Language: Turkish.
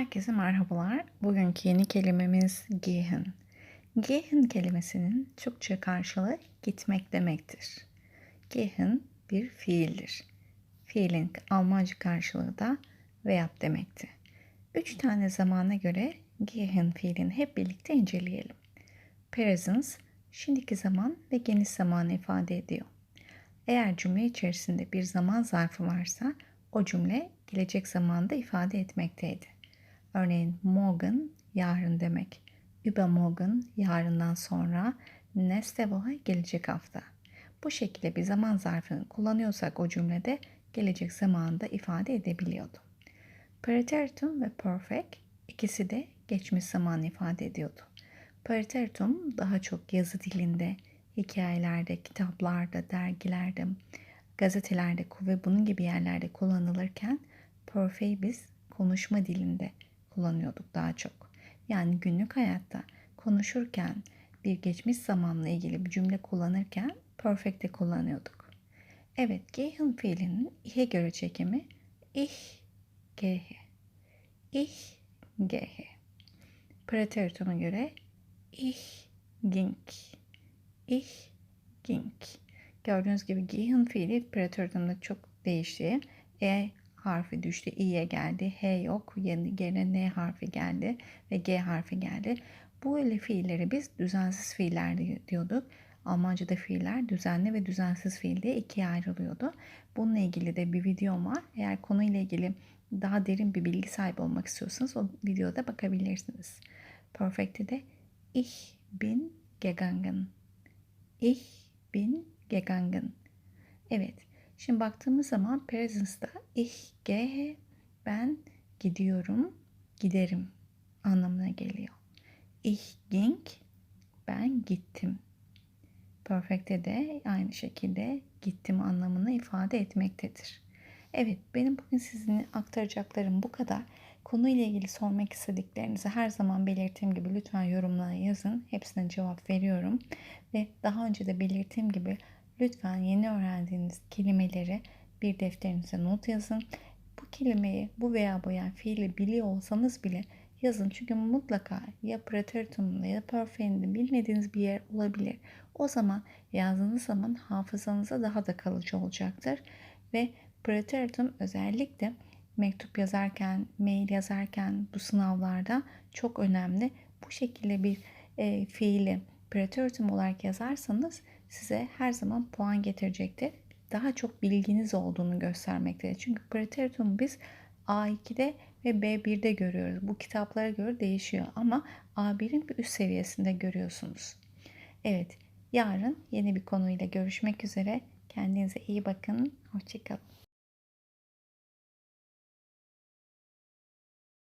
Herkese merhabalar. Bugünkü yeni kelimemiz gehen. Gehen kelimesinin Türkçe karşılığı gitmek demektir. Gehen bir fiildir. Fiilin Almanca karşılığı da verb demekti. Üç tane zamana göre gehen fiilini hep birlikte inceleyelim. Presence, şimdiki zaman ve geniş zamanı ifade ediyor. Eğer cümle içerisinde bir zaman zarfı varsa o cümle gelecek zamanda ifade etmekteydi. Örneğin morgen yarın demek. Übermorgen yarından sonra. Nächste Woche gelecek hafta. Bu şekilde bir zaman zarfını kullanıyorsak o cümlede gelecek zamanında ifade edebiliyordu. Preteritum ve perfect ikisi de geçmiş zaman ifade ediyordu. Preteritum daha çok yazı dilinde, hikayelerde, kitaplarda, dergilerde, gazetelerde ve bunun gibi yerlerde kullanılırken perfect'i biz konuşma dilinde kullanıyorduk daha çok. Yani günlük hayatta konuşurken bir geçmiş zamanla ilgili bir cümle kullanırken perfect'te kullanıyorduk. Evet, gehen fiilinin ihe göre çekimi ich gehe. Ich gehe. Preterituma göre ich ging. Ich ging. Gördüğünüz gibi gehen fiili preteritumda çok değişti. E harfi düştü. i'ye geldi. H yok. Yerine N harfi geldi ve G harfi geldi. Bu öyle fiilleri biz düzensiz fiiller diyorduk. Almanca'da fiiller düzenli ve düzensiz fiil diye ikiye ayrılıyordu. Bununla ilgili de bir videom var. Eğer konuyla ilgili daha derin bir bilgi sahibi olmak istiyorsanız o videoda bakabilirsiniz. Perfect'te de ich bin gegangen. Ich bin gegangen. Evet. Şimdi baktığımız zaman presence'da ich gehe ben gidiyorum, giderim anlamına geliyor. Ich ging ben gittim. Perfect'te de aynı şekilde gittim anlamını ifade etmektedir. Evet benim bugün sizinle aktaracaklarım bu kadar. Konuyla ilgili sormak istediklerinizi her zaman belirttiğim gibi lütfen yorumlara yazın. Hepsine cevap veriyorum. Ve daha önce de belirttiğim gibi Lütfen yeni öğrendiğiniz kelimeleri bir defterinize not yazın. Bu kelimeyi bu veya bu yani fiili biliyor olsanız bile yazın. Çünkü mutlaka ya preteritumda ya perfect'inde bilmediğiniz bir yer olabilir. O zaman yazdığınız zaman hafızanıza daha da kalıcı olacaktır. Ve preteritum özellikle mektup yazarken, mail yazarken bu sınavlarda çok önemli. Bu şekilde bir e, fiili preteritum olarak yazarsanız size her zaman puan getirecektir. Daha çok bilginiz olduğunu göstermektedir. Çünkü preteritum biz A2'de ve B1'de görüyoruz. Bu kitaplara göre değişiyor ama A1'in bir üst seviyesinde görüyorsunuz. Evet, yarın yeni bir konuyla görüşmek üzere. Kendinize iyi bakın. Hoşçakalın.